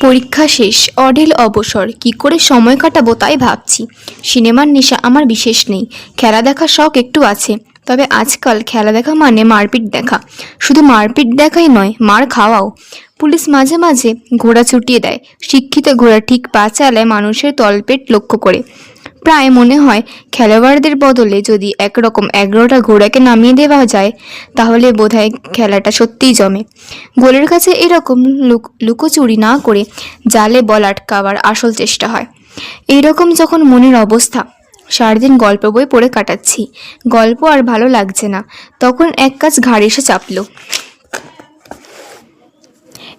পরীক্ষা শেষ অঢেল অবসর, কি করে সময় কাটাবো তাই ভাবছি। সিনেমার নেশা আমার বিশেষ নেই, খেলা দেখার শখ একটু আছে, তবে আজকাল খেলা দেখা মানে মারপিট দেখা। শুধু মারপিট দেখাই নয়, মার খাওয়াও। পুলিশ মাঝে মাঝে ঘোড়া ছুটিয়ে দেয়, শিক্ষিত ঘোড়া ঠিক পা চালায় মানুষের তলপেট লক্ষ্য করে। প্রায় মনে হয় খেলোয়াড়দের বদলে যদি একরকম এগারোটা ঘোড়াকে নামিয়ে দেওয়া যায়, তাহলে বোধহয় খেলাটা সত্যিই জমে। গোলের কাছে এরকম লুক, লুকোচুরি না করে জালে বল আটকাবার আসল চেষ্টা হয়। এইরকম যখন মনের অবস্থা, সারাদিন গল্প বই পড়ে কাটাচ্ছি। গল্প আর ভালো লাগছে না, তখন এক কাজ ঘাড়ে এসে চাপলো।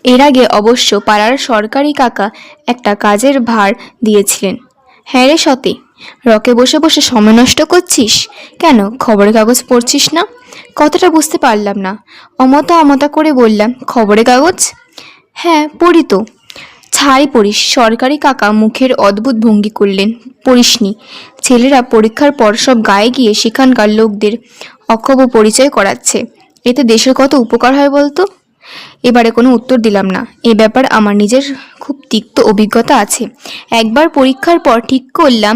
এর আগে অবশ্য পাড়ার সরকারি কাকা একটা কাজের ভার দিয়েছিলেন। হ্যাঁ রে সতে রকে বসে বসে সময় নষ্ট করছিস? কেন? খবরের কাগজ পড়ছিস না? কথাটা বুঝতে পারলাম না। অমতা অমতা করে বললাম, খবরের কাগজ? হ্যাঁ পড়ি তো। ছাই পড়িস। সরকারি কাকা মুখের অদ্ভুত ভঙ্গি করলেন। পড়িসনি। ছেলেরা পরীক্ষার পর সব গায়ে গিয়ে সেখানকার লোকদের অক্ষব পরিচয় করাচ্ছে। এতে দেশের কত উপকার হয় বলতো? এবারে কোনো উত্তর দিলাম না। এ ব্যাপার আমার নিজের খুব তিক্ত অভিজ্ঞতা আছে। একবার পরীক্ষার পর ঠিক করলাম,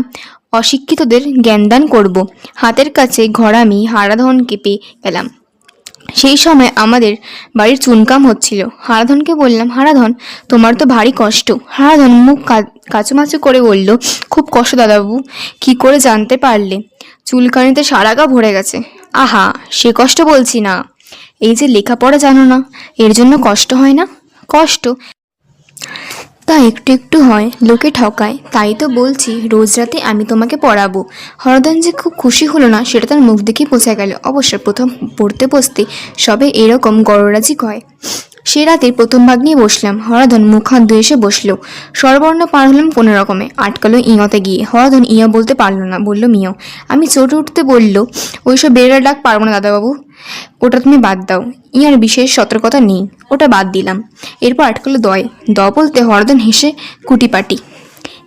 অশিক্ষিতদের জ্ঞানদান করব। হাতের কাছে ঘরামি হারাধনকে পেয়ে গেলাম সেই সময় আমাদের বাড়ির চুনকাম হচ্ছিল। হারাধনকে বললাম, হারাধন, তোমার তো ভারী কষ্ট। হারাধন মুখ কাচুমাচু করে বলল, খুব কষ্ট দাদাবাবু কি করে জানতে পারলে? চুলকানিতে সারা গা ভরে গেছে। আহা, সে কষ্ট বলছি না। এই যে লেখাপড়া জানো না, এর জন্য কষ্ট হয় না? কষ্ট। তা একটু একটু হয়, লোকে ঠকায়। তাই তো বলছি, রোজ রাতে আমি তোমাকে পড়াবো। হরদন যে খুব খুশি হলো না, সেটা তার মুখ দেখেই বোঝা গেল। অবশ্য প্রথম পড়তে বসতে সবে এরকম গড়রাজি কয়। সে রাতে প্রথম ভাগ নিয়ে বসলাম। হরধন মুখ হাত ধুয়ে এসে বসল। স্বরবর্ণ পার হলাম কোনো রকমে। আটকালো ইয়তে গিয়ে। হরধন ইয়া বলতে পারল না। বলল, মিয়। আমি চোট উঠতে বলল, ওইসব বেড়ার ডাক পারব না, দাদাবাবু। ওটা তুমি বাদ দাও। ইয়ার বিশেষ সতর্কতা নেই। ওটা বাদ দিলাম। এরপর আটকালো দয়। দ বলতে হরদন হেসে, কুটিপাটি।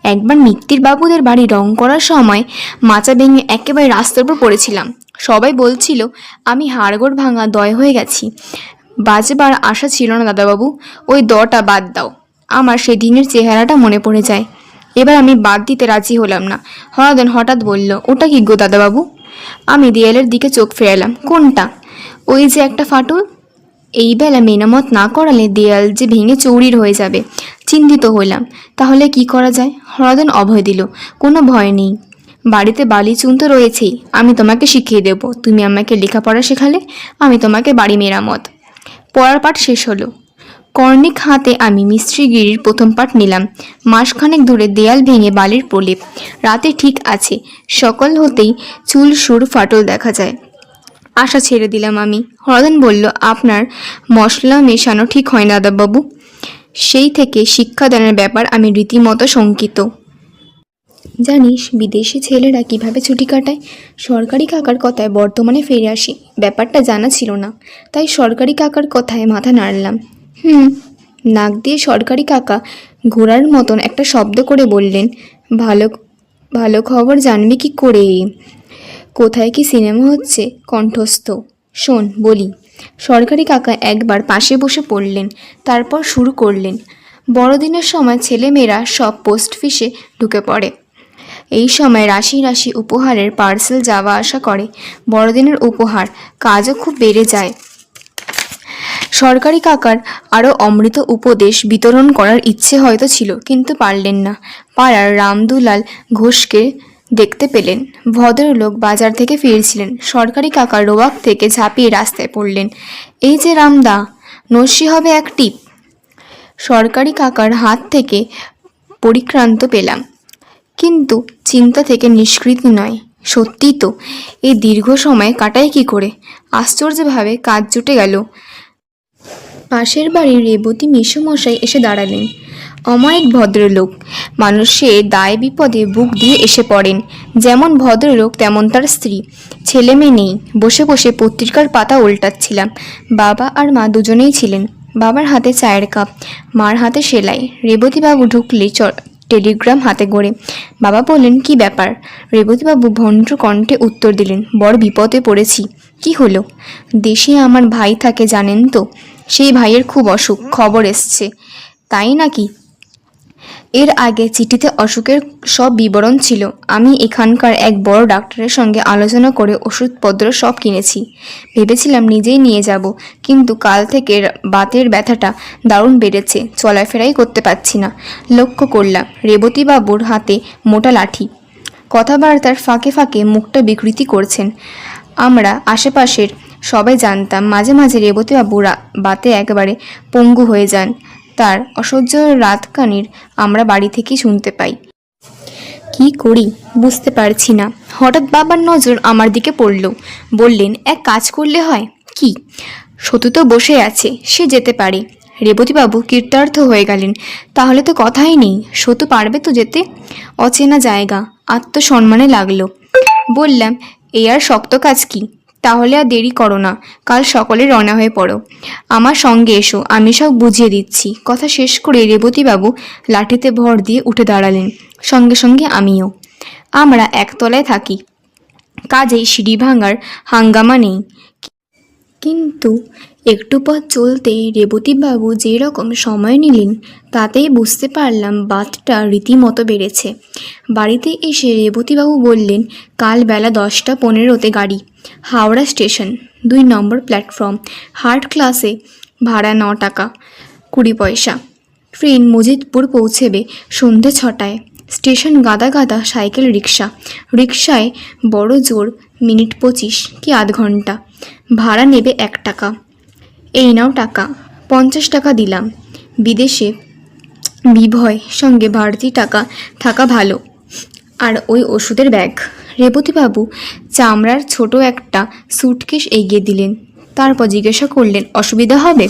একবার মিত্তির বাবুদের বাড়ি রং করার সময় মাচা ভেঙে একেবারে রাস্তার উপর পড়েছিলাম। সবাই বলছিল, আমি হাড়গোড় ভাঙা দয় হয়ে গেছি। বাজবার আশা ছিল না, দাদাবাবু। ওই দটা বাদ দাও। আমার সেই দিনের চেহারাটা মনে পড়ে যায়। এবার আমি বাদ দিতে রাজি হলাম না। হরদন হঠাৎ বলল, ওটা কি গো, দাদাবাবু? আমি দেয়ালের দিকে চোখ ফেরালাম। কোনটা? ওই যে একটা ফাটল, এই বেলা মেরামত না করালে দেয়াল যে ভেঙে চৌরির হয়ে যাবে, চিন্তিত হইলাম। তাহলে কি করা যায়? হরদন অভয় দিল, কোনো ভয় নেই। বাড়িতে বালি চুন তো রয়েছেই, আমি তোমাকে শিখিয়ে দেব। তুমি আমাকে লেখাপড়া শেখালে, আমি তোমাকে বাড়ি মেরামত। পড়ার পাঠ শেষ হলো। কর্ণিক হাতে আমি মিস্ত্রিগিরির প্রথম পাঠ নিলাম। মাসখানেক ধরে দেয়াল ভেঙে বালির প্রলেপ। রাতে ঠিক আছে, সকল হতেই চুল, সুর, ফাটল দেখা যায়। আশা ছেড়ে দিলাম আমি। হরদন বলল, আপনার মশলা মেশানো ঠিক হয় না দাদাবাবু। সেই থেকে শিক্ষাদানের ব্যাপার আমি রীতিমতো শঙ্কিত। জানিস, বিদেশি ছেলেরা কীভাবে ছুটি কাটায়? সরকারি কাকার কথায় বর্তমানে ফিরে আসি। ব্যাপারটা জানা ছিল না, তাই সরকারি কাকার কথায় মাথা নাড়লাম। হুম, নাক দিয়ে সরকারি কাকা ঘোড়ার মতন একটা শব্দ করে বললেন, ভালো ভালো খবর জানবি কি করে? কোথায় কি সিনেমা হচ্ছে? কণ্ঠস্থ। শোন, বলি। সরকারি কাকা একবার পাশে বসে পড়লেন, তারপর শুরু করলেন। বড়দিনের সময় ছেলেমেয়েরা সব পোস্ট অফিসে ঢুকে পড়ে। এই সময় রাশি রাশি উপহারের পার্সেল যাওয়া আসা করে। বড়দিনের উপহার, কাজও খুব বেড়ে যায়। সরকারি কাকার আরও অমৃত উপদেশ বিতরণ করার ইচ্ছে হয়তো ছিল, কিন্তু পারলেন না। পাড়ার রামদুলাল ঘোষকে দেখতে পেলেন। ভদ্রলোক বাজার থেকে ফিরছিলেন। সরকারি কাকা রোয়াক থেকে ঝাঁপিয়ে রাস্তায় পড়লেন। এই যে রামদা, নস্যি হবে এক টিপ। সরকারি কাকার হাত থেকে পরিক্রান্ত পেলাম। কিন্তু চিন্তা থেকে নিষ্কৃতি নয়। সত্যিই তো, এই দীর্ঘ সময় কাটায় কি করে? আশ্চর্যভাবে কাজ জুটে গেল। পাশের বাড়ির রেবতী মেসোমশাই এসে দাঁড়ালেন। অমায়িক ভদ্রলোক। মানুষে দায় বিপদে বুক দিয়ে এসে পড়েন। যেমন ভদ্রলোক, তেমন তার স্ত্রী। ছেলে মেয়ে নেই। বসে বসে পত্রিকার পাতা উল্টাচ্ছিলাম। বাবা আর মা দুজনেই ছিলেন। বাবার হাতে চায়ের কাপ, মার হাতে সেলাই। রেবতীবাবু ঢুকলে টেলিগ্রাম হাতে গড়ে। বাবা বললেন, কি ব্যাপার? রেবতীবাবু ভন্ড্র কণ্ঠে উত্তর দিলেন, বড় বিপদে পড়েছি। কি হলো? দেশে আমার ভাই থাকে জানেন তো? সেই ভাইয়ের খুব অসুখ, খবর এসছে। তাই নাকি? এর আগে চিঠিতে অসুখের সব বিবরণ ছিল। আমি এখানকার এক বড় ডাক্তারের সঙ্গে আলোচনা করে ওষুধপত্র সব কিনেছি। ভেবেছিলাম নিজেই নিয়ে যাব, কিন্তু কাল থেকে বাতের ব্যথাটা দারুণ বেড়েছে, চলাফেরাই করতে পারছি না। লক্ষ্য করলাম, রেবতীবাবুর হাতে মোটা লাঠি। কথাবার্তার ফাঁকে ফাঁকে মুখটা বিকৃতি করছেন। আমরা আশেপাশের সবাই জানতাম, মাঝে মাঝে রেবতীবাবু রা- বাতে একেবারে পঙ্গু হয়ে যান। তার অসহ্য রাতকানির আমরা বাড়ি থেকেই শুনতে পাই। কি করি? বুঝতে পারছি না। হঠাৎ বাবার নজর আমার দিকে পড়ল। বললেন, এক কাজ করলে হয়? কি? সতু তো বসে আছে, সে যেতে পারে। রেবতীবাবু, কীর্তার্থ হয়ে গেলেন। তাহলে তো কথাই নেই। সতু পারবে তো যেতে? অচেনা জায়গা। আত্মসম্মানে লাগল। বললাম, এ আর শক্ত কাজ কি? তাহলে আর দেরি করো না, কাল সকলে রওনা হয়ে পড়ো। আমার সঙ্গে এসো, আমি সব বুঝিয়ে দিচ্ছি। কথা শেষ করে রেবতীবাবু লাঠিতে ভর দিয়ে উঠে দাঁড়ালেন। সঙ্গে সঙ্গে আমিও। আমরা একতলায় থাকি। কাজেই সিঁড়ি ভাঙার হাঙ্গামা নেই। কিন্তু একটু পথ চলতেই রেবতীবাবু যে রকম সময় নিলেন, তাতেই বুঝতে পারলাম বাতটা রীতিমতো বেড়েছে। বাড়িতে এসে রেবতীবাবু বললেন, কাল বেলা দশটা পনেরোতে গাড়ি, হাওড়া স্টেশন, দুই নম্বর প্ল্যাটফর্ম, হার্ড ক্লাসে ভাড়া ন টাকা, কুড়ি পয়সা। ট্রেন মজিদপুর পৌঁছেবে সন্ধে ছটায়। স্টেশন গাদা গাদা সাইকেল রিক্সা রিক্সায় বড় জোর, মিনিট পঁচিশ কি আধ ঘণ্টা ভাড়া নেবে এক টাকা। এই নাও টাকা। পঞ্চাশ টাকা দিলাম। বিদেশে বিভয় সঙ্গে বাড়তি টাকা থাকা ভালো। আর ওই ওষুধের ব্যাগ। রেবতীবাবু চামড়ার ছোট একটা সুটকেস এগিয়ে দিলেন। তারপর জিজ্ঞাসা করলেন, অসুবিধা হবে?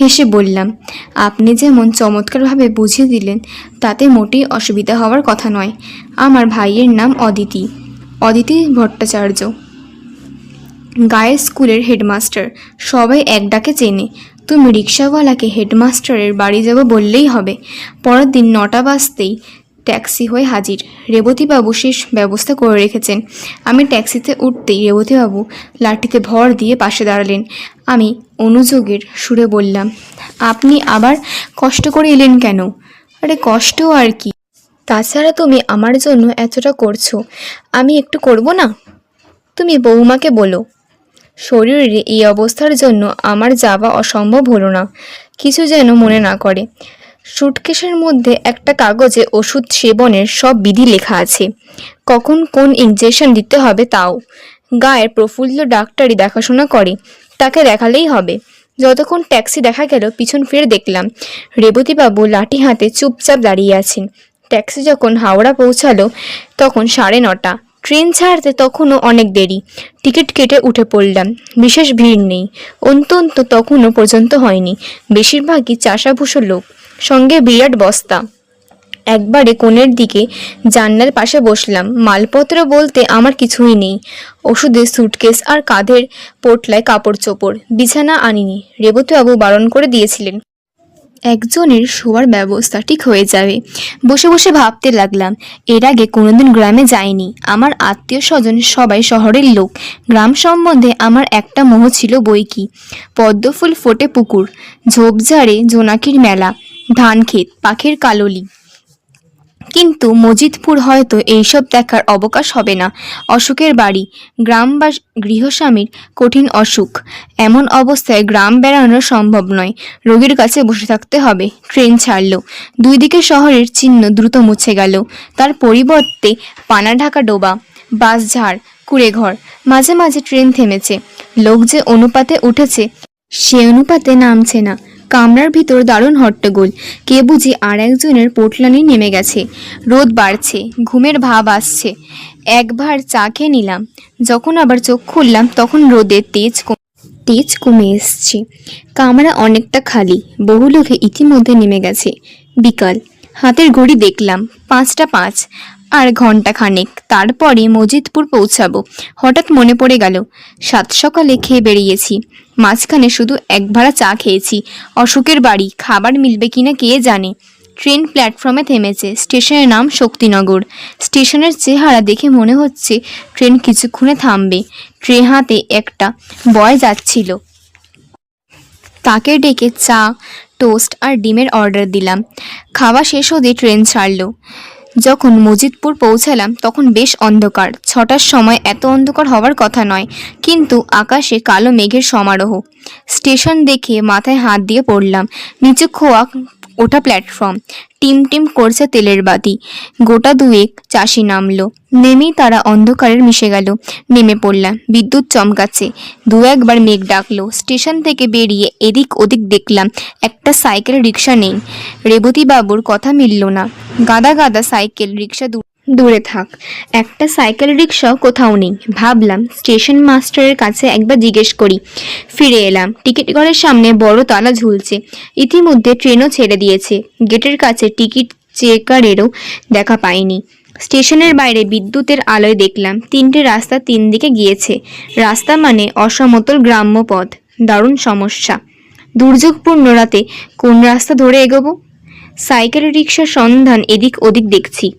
হেসে বললাম, আপনি যেমন চমৎকারভাবে বুঝিয়ে দিলেন, তাতে মোটেই অসুবিধা হওয়ার কথা নয়। আমার ভাইয়ের নাম অদিতি। অদিতি ভট্টাচার্য। গায়ের স্কুলের হেডমাস্টার। সবাই এক ডাকে চেনে, তুমি রিক্সাওয়ালাকে হেডমাস্টারের বাড়ি যাব বললেই হবে। পরের দিন নটা বাজতেই ট্যাক্সি হয়ে হাজির। রেবতীবাবু শেষ ব্যবস্থা করে রেখেছেন। আমি ট্যাক্সিতে উঠতেই রেবতীবাবু লাঠিতে ভর দিয়ে পাশে দাঁড়ালেন। আমি অনুযোগের সুরে বললাম, আপনি আবার কষ্ট করে এলেন কেন? আরে কষ্ট আর কি? তাছাড়া তুমি আমার জন্য এতটা করছ। আমি একটু করব না? তুমি বৌমাকে বলো। শরীরের এই অবস্থার জন্য আমার যাওয়া অসম্ভব হলো না। কিছু যেন মনে না করে। সুটকেসের মধ্যে একটা কাগজে ওষুধ সেবনের সব বিধি লেখা আছে। কখন কোন ইঞ্জেকশন দিতে হবে তাও। গায়ের প্রফুল্ল ডাক্তারই দেখাশোনা করে। তাকে দেখালেই হবে। যতক্ষণ ট্যাক্সি দেখা গেল, পিছন ফিরে দেখলাম। রেবতীবাবু লাঠি হাতে চুপচাপ দাঁড়িয়ে আছেন। ট্যাক্সি যখন হাওড়া পৌঁছালো, তখন সাড়ে নটা। ট্রেন ছাড়তে তখনও অনেক দেরি। টিকিট কেটে উঠে পড়লাম। বিশেষ ভিড় নেই। অন্তন্ত তখনও পর্যন্ত হয়নি। বেশিরভাগই চাষাভুষো লোক। সঙ্গে বিরাট বস্তা। একবারে কোণের দিকে জানলার পাশে বসলাম। মালপত্র বলতে আমার কিছুই নেই। ওষুধের সুটকেস আর কাঁধের পোটলায় কাপড় চোপড় বিছানা আনিনি। রেবতীবাবু বারণ করে দিয়েছিলেন। একজনের শোয়ার ব্যবস্থা ঠিক হয়ে যাবে। বসে বসে ভাবতে লাগলাম, এর আগে কোনোদিন গ্রামে যাইনি। আমার আত্মীয় স্বজন সবাই শহরের লোক। গ্রাম সম্বন্ধে আমার একটা মোহ ছিল বই কি? পদ্মফুল ফোটে পুকুর, ঝোপঝাড়ে জোনাকির মেলা ধান ক্ষেত পাখির কাললি। কিন্তু মজিদপুর হয়তো এইসব দেখার অবকাশ হবে না। অসুখের বাড়ি গ্রাম বা গৃহস্বামীর কঠিন অসুখ। এমন অবস্থায় গ্রাম বেড়ানো সম্ভব নয়। রোগীর কাছে বসে থাকতে হবে। ট্রেন ছাড়লো। দুই দিকে শহরের চিহ্ন দ্রুত মুছে গেল। তার পরিবর্তে পানা ঢাকা ডোবা বাসঝাড় কুড়েঘর। মাঝে মাঝে ট্রেন থেমেছে। লোক যে অনুপাতে উঠেছে, সে অনুপাতে নামছে না। কামরার ভিতর দারুণ হট্টগোল। কে বুঝি আর একজনের পোটলানি নেমে গেছে। রোদ বাড়ছে, ঘুমের ভাব আসছে। একবার চা খেয়ে নিলাম। যখন আবার চোখ খুললাম, তখন রোদের তেজ কম- তেজ কমে এসছে। কামরা অনেকটা খালি, বহু লোকে ইতিমধ্যে নেমে গেছে। বিকাল। হাতের ঘড়ি দেখলাম, পাঁচটা পাঁচ। আর ঘণ্টা খানেক। তারপরে মজিদপুর পৌঁছাবো। হঠাৎ মনে পড়ে গেল, সাত সকালে খেয়ে বেরিয়েছি। মাঝখানে শুধু এক ভাড়া চা খেয়েছি। অশোকের বাড়ি, খাবার মিলবে কিনা কে জানে? ট্রেন প্ল্যাটফর্মে থেমেছে। স্টেশনের নাম শক্তিনগর। স্টেশনের চেহারা দেখে মনে হচ্ছে ট্রেন কিছুক্ষণে থামবে। ট্রে হাতে একটা বয় যাচ্ছিল। তাকে ডেকে চা, টোস্ট আর ডিমের অর্ডার দিলাম। খাওয়া শেষ হতে ট্রেন ছাড়লো। যখন মজিদপুর পৌঁছালাম, তখন বেশ অন্ধকার। ছটার সময় এত অন্ধকার হওয়ার কথা নয়, কিন্তু আকাশে কালো মেঘের সমারোহ। স্টেশন দেখে মাথায় হাত দিয়ে পড়লাম। নিচে খোয়া ওটা প্ল্যাটফর্ম টিম টিম করছে তেলের বাতি। গোটা দুয়েক চাষি নামলো। নেমেই তারা অন্ধকারের মিশে গেল। নেমে পড়লাম বিদ্যুৎ চমকাচ্ছে। দু একবার মেঘ ডাকলো। স্টেশন থেকে বেরিয়ে এদিক ওদিক দেখলাম একটা সাইকেল রিক্সা নেই। রেবতী বাবুর কথা মিলল না। গাদা গাদা সাইকেল রিক্সা দূর দূরে থাক। একটা সাইকেল রিক্সাও কোথাও নেই। ভাবলাম স্টেশন মাস্টারের কাছে একবার জিজ্ঞেস করি। ফিরে এলাম। টিকিট ঘরের সামনে বড় তালা ঝুলছে। ইতিমধ্যে ট্রেনও ছেড়ে দিয়েছে। গেটের কাছে টিকিট চেকারেরও দেখা পাইনি। স্টেশনের বাইরে বিদ্যুতের আলোয় দেখলাম, তিনটে রাস্তা তিন দিকে গিয়েছে। রাস্তা মানে অসমতল গ্রাম্য পথ। দারুণ সমস্যা। দুর্যোগপূর্ণ রাতে কোন রাস্তা ধরে এগোবো? সাইকেল রিক্সার সন্ধান এদিক ওদিক দেখছি।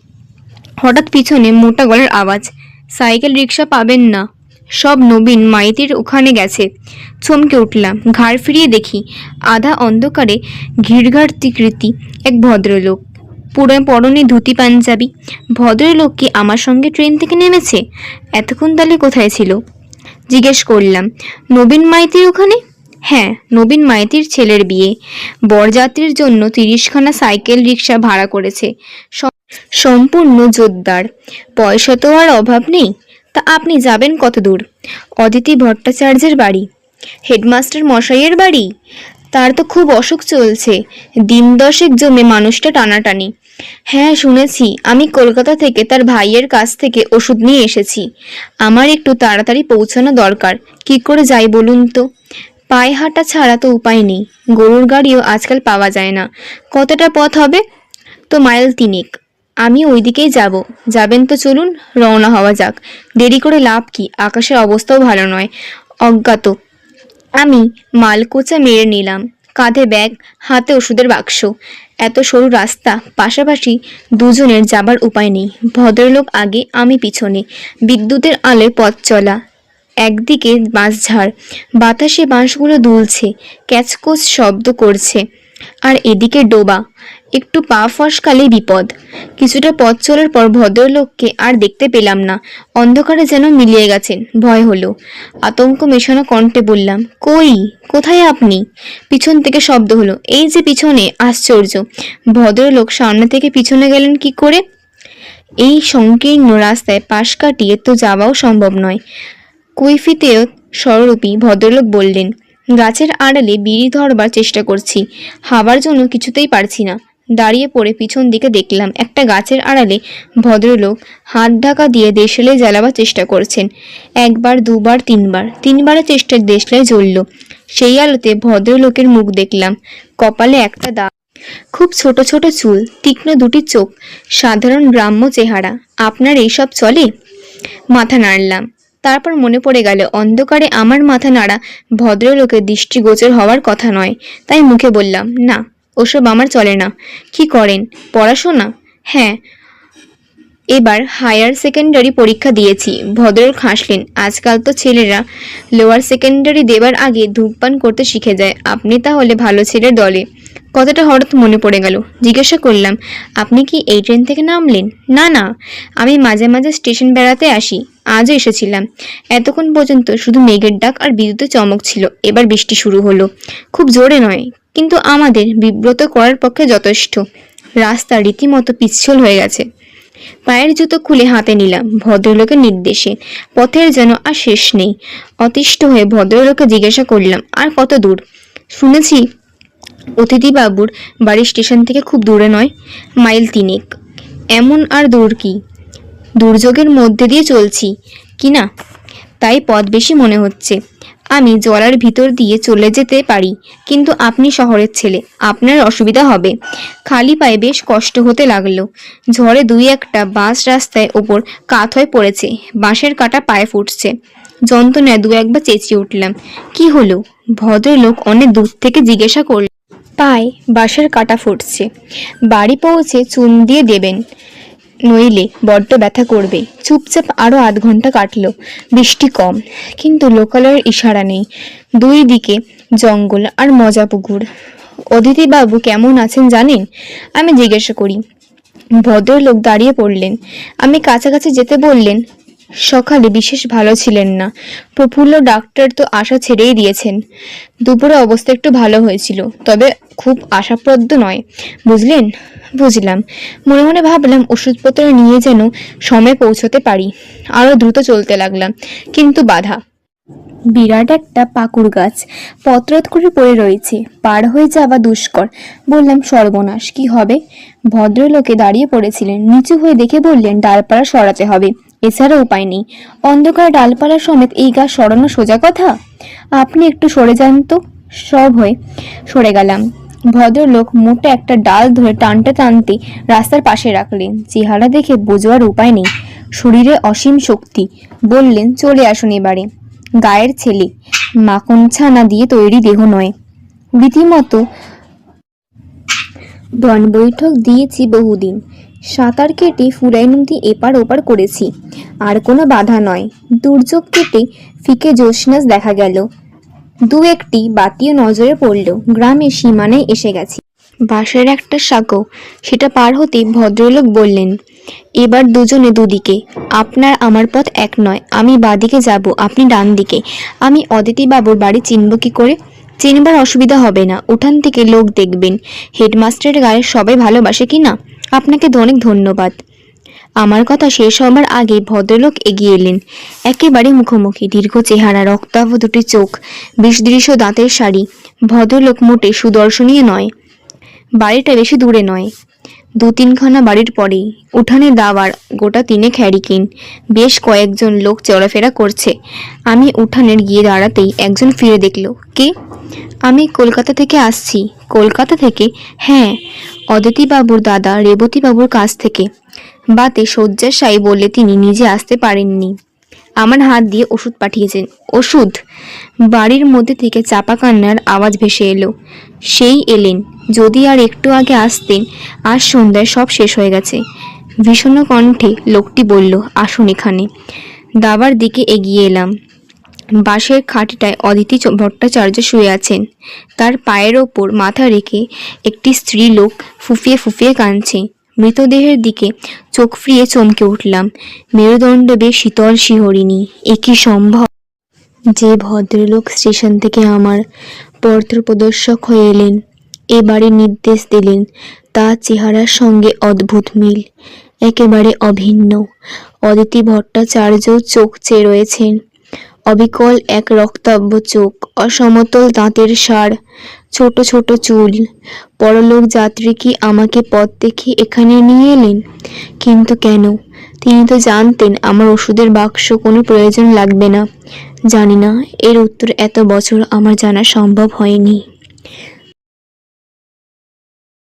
হঠাৎ পিছনে মোটা গলার আওয়াজ। সাইকেল রিক্সা পাবেন না। সব নবীন মাইতির ওখানে গেছে। চমকে উঠলাম। ঘাড় ফিরিয়ে দেখি, আধা অন্ধকারে ঘিরঘার্তিকৃতি এক ভদ্রলোক। পুরো পরনে ধুতি পাঞ্জাবি। ভদ্রলোক কি আমার সঙ্গে ট্রেন থেকে নেমেছে? এতক্ষণ তাহলে কোথায় ছিল? জিজ্ঞেস করলাম, নবীন মাইতির ওখানে? হ্যাঁ নবীন মাইতির ছেলের বিয়ে। বরযাত্রীর জন্য তিরিশখানা সাইকেল রিক্সা ভাড়া করেছে। সম্পূর্ণ জোরদার। পয়সা তো আর অভাব নেই, তা আপনি যাবেন কত দূর অদিতি ভট্টাচার্যের বাড়ি। হেডমাস্টার মশাইয়ের বাড়ি? তার তো খুব অসুখ চলছে, দিন দশেক জমে মানুষটা টানাটানি। হ্যাঁ শুনেছি, আমি কলকাতা থেকে তার ভাইয়ের কাছ থেকে ওষুধ নিয়ে এসেছি। আমার একটু তাড়াতাড়ি পৌঁছানো দরকার, কি করে যাই বলুন তো? পায়ে হাঁটা ছাড়া তো উপায় নেই, গরুর গাড়িও আজকাল পাওয়া যায় না। কতটা পথ হবে? তো মাইল তিনেক। আমি ওইদিকেই যাব। যাবেন তো চলুন, রওনা হওয়া যাক। দেরি করে লাভ কি? আকাশের অবস্থাও ভালো নয়। অজ্ঞাত। আমি মালকোচা মেরে নিলাম। কাঁধে ব্যাগ, হাতে ওষুধের বাক্স। এত সরু রাস্তা, পাশাপাশি দুজনের যাবার উপায় নেই। ভদ্রলোক আগে, আমি পিছনে। বিদ্যুতের আলোয় পথ চলা। একদিকে বাঁশঝাড় বাতাসে বাঁশগুলো দুলছে, ক্যাচকোচ শব্দ করছে, আর এদিকে ডোবা। একটু পা ফসকালে বিপদ। কিছুটা পথ চলার পর ভদ্রলোককে আর দেখতে পেলাম না। অন্ধকারে যেন মিলিয়ে গেছেন। ভয় হলো। আতঙ্ক মেশানো কণ্ঠে বললাম, কই? কোথায় আপনি? পিছন থেকে শব্দ হলো, এই যে পিছনে, আশ্চর্য! ভদ্রলোক সামনে থেকে পিছনে গেলেন কি করে? এই সংকীর্ণ রাস্তায় পাশ কাটিয়ে তো যাওয়াও সম্ভব নয়। কৈফিতেও স্বরূপী ভদ্রলোক বললেন, গাছের আড়ালে বিড়ি ধরবার চেষ্টা করছি। হাবার জন্য কিছুতেই পারছি না। দাঁড়িয়ে পড়ে পিছন দিকে দেখলাম একটা গাছের আড়ালে ভদ্রলোক হাত ঢাকা দিয়ে দেশলে জ্বালাবার চেষ্টা করছেন। একবার, দুবার, তিনবার। তিনবারের চেষ্টায় দেশলাই জ্বলল। সেই আলোতে ভদ্রলোকের মুখ দেখলাম। কপালে একটা দাগ খুব ছোট ছোট চুল, তীক্ষ্ণ দুটি চোখ, সাধারণ গ্রাম্য চেহারা। আপনার এইসব চলে? মাথা নাড়লাম। তারপর মনে পড়ে গেল, অন্ধকারে আমার মাথা নাড়া ভদ্রলোকের দৃষ্টিগোচর হওয়ার কথা নয়। তাই মুখে বললাম, না। ওসব আমার চলে না। কি করেন? পড়াশোনা? হ্যাঁ। এবার হায়ার সেকেন্ডারি পরীক্ষা দিয়েছি। ভদ্রলোক হাসলেন, আজকাল তো ছেলেরা লোয়ার সেকেন্ডারি দেবার আগে ধূমপান করতে শিখে যায়। আপনি তাহলে ভালো ছেলের দলে। কথাটা হঠাৎ মনে পড়ে গেল। জিজ্ঞাসা করলাম, আপনি কি এই ট্রেন থেকে নামলেন? না না, আমি মাঝে মাঝে স্টেশন বেড়াতে আসি, আজও এসেছিলাম। এতক্ষণ পর্যন্ত শুধু মেঘের ডাক আর বিদ্যুতের চমক ছিল, এবার বৃষ্টি শুরু হলো। খুব জোরে নয়, কিন্তু আমাদের বিব্রত করার পক্ষে যথেষ্ট। রাস্তা রীতিমতো পিচ্ছল হয়ে গেছে। পায়ের জুতো খুলে হাতে নিলাম, ভদ্রলোকের নির্দেশে। পথের যেন আর শেষ নেই। অতিষ্ঠ হয়ে ভদ্রলোকে জিজ্ঞাসা করলাম, আর কত দূর? শুনেছি অতিথিবাবুর বাড়ির স্টেশন থেকে খুব দূরে নয়, মাইল তিনেক। এমন আর দূর কি? দুর্যোগের মধ্যে দিয়ে চলছি, কি না? তাই পথ বেশি মনে হচ্ছে। আমি জলার ভিতর দিয়ে চলে যেতে পারি, কিন্তু আপনি শহরের ছেলে, আপনার অসুবিধা হবে। খালি পায়ে বেশ কষ্ট হতে লাগল। ঝড়ে দুই একটা বাস রাস্তায় ওপর কাত হয়ে পড়েছে, বাঁশের কাটা পায়ে ফুটছে। যন্ত্রণায় দু একবার চেঁচিয়ে উঠলাম, কি হলো? ভদ্রলোক অনেক দূর থেকে জিজ্ঞাসা করল পায়ে বাঁশের কাটা ফুটছে। বাড়ি পৌঁছে চুন দিয়ে দেবেন। নইলে বড্ড ব্যথা করবে। চুপচাপ আরও আধ ঘণ্টা কাটলো। বৃষ্টি কম, কিন্তু লোকালয়ের ইশারা নেই। দুই দিকে জঙ্গল আর মজা পুকুর। অদিতিবাবু কেমন আছেন জানেন? আমি জিজ্ঞাসা করি। ভদ্রলোক দাঁড়িয়ে পড়লেন। আমি কাছাকাছি যেতে বললেন সকালে বিশেষ ভালো ছিলেন না। প্রফুল্ল ডাক্তার তো আশা ছেড়েই দিয়েছেন। দুপুরে অবস্থা একটু ভালো হয়েছিল, তবে খুব আশাপ্রদ নয়। বুঝলেন? বুঝলাম। মনে মনে ভাবলাম ওষুধপত্র নিয়ে যেন সময় পৌঁছতে পারি। আরও দ্রুত চলতে লাগলাম, কিন্তু বাধা। বিরাট একটা পাকুড় গাছ পত্রত করে পড়ে রয়েছে। পার হয়ে যাওয়া দুষ্কর। বললাম, সর্বনাশ, কি হবে? ভদ্রলোকে দাঁড়িয়ে পড়েছিলেন। নিচু হয়ে দেখে বললেন, ডালপালা সরাতে হবে। এছাড়া উপায় নেই। অন্ধকার ডালপালা সমেত এই গাছ সরানো সোজা কথা? আপনি একটু সরে যান তো। সব হয়ে সরে গেলাম। ভদ্রলোক মোটা একটা ডাল ধরে টানতে টানতে রাস্তার পাশে রাখলেন। চেহারা দেখে বোঝার উপায় নেই। শরীরে অসীম শক্তি। বললেন, চলে আসুন এবারে। গায়ের ছেলে। মাখন ছানা দিয়ে তৈরি দেহ নয়। রীতিমতো বন বৈঠক দিয়েছি বহুদিন। সাঁতার কেটে ফুরাই নদী এপার ওপার করেছি। আর কোনো বাধা নয়। দুর্যোগ কেটে ফিকে জোসনাস দেখা গেল। দু একটি বাতিও নজরে পড়ল। গ্রামের সীমানায় এসে গেছি। বাঁশের একটা সাঁকো, সেটা পার হতে ভদ্রলোক বললেন, এবার দুজনে দুদিকে। আপনার আমার পথ এক নয়। আমি বাদিকে যাব, আপনি ডান দিকে আমি অদিতিবাবুর বাড়ি চিনব কি করে? চিনবার অসুবিধা হবে না। উঠান থেকে লোক দেখবেন। হেডমাস্টারের গায়ে সবাই ভালোবাসে কি না? আপনাকে অনেক ধন্যবাদ। আমার কথা শেষ হবার আগে ভদ্রলোক এগিয়ে এলেন। একেবারে মুখোমুখি, দীর্ঘ চেহারা, রক্তাভ দুটি চোখ, বিষদৃশ্য দাঁতের শাড়ি। ভদ্রলোক মোটে সুদর্শনীয় নয়। বাড়িটা বেশি দূরে নয়। দু তিনখানা বাড়ির পরেই উঠানে দাওয়ার গোটা তিনে খ্যারিকিন বেশ কয়েকজন লোক চলাফেরা করছে। আমি উঠানের গিয়ে দাঁড়াতেই একজন ফিরে দেখল। কে? আমি কলকাতা থেকে আসছি। কলকাতা থেকে? হ্যাঁ অদিতিবাবুর দাদা, রেবতীবাবুর কাছ থেকে। বাতে শয্যাশায়ী বলে তিনি নিজে আসতে পারেননি। আমার হাত দিয়ে ওষুধ পাঠিয়েছেন। ওষুধ? বাড়ির মধ্যে থেকে চাপা কান্নার আওয়াজ ভেসে এলো। সেই এলেন। যদি আর একটু আগে আসতেন, আজ সন্ধ্যায় সব শেষ হয়ে গেছে। ভীষণ কণ্ঠে লোকটি বলল, আসুন এখানে। দাবার দিকে এগিয়ে এলাম। বাঁশের খাটটায় অদিতি ভট্টাচার্য শুয়ে আছেন। তার পায়ের ওপর মাথা রেখে একটি স্ত্রী লোক ফুফিয়ে ফুফিয়ে কাঁদছে। মৃতদেহের দিকে চোখ ফিরিয়ে চমকে উঠলাম। মেরুদণ্ড বেশ শীতল শিহরিণী। এ কি সম্ভব? যে ভদ্রলোক স্টেশন থেকে আমার পত্রপ্রদর্শক হয়ে এলেন। এবারে নির্দেশ দিলেন। তা চেহারার সঙ্গে অদ্ভুত মিল, একেবারে অভিন্ন। অদিতি ভট্টাচার্য চোখ চেয়ে রয়েছেন অবিকল এক রক্তাব্য চোখ, অসমতল দাঁতের সার, ছোট ছোট চুল। পরলোক যাত্রী কি আমাকে পথ দেখে এখানে নিয়ে এলেন? কিন্তু কেন? তিনি তো জানতেন আমার ওষুধের বাক্স কোনো প্রয়োজন লাগবে না। জানি না, এর উত্তর এত বছর আমার জানা সম্ভব হয়নি।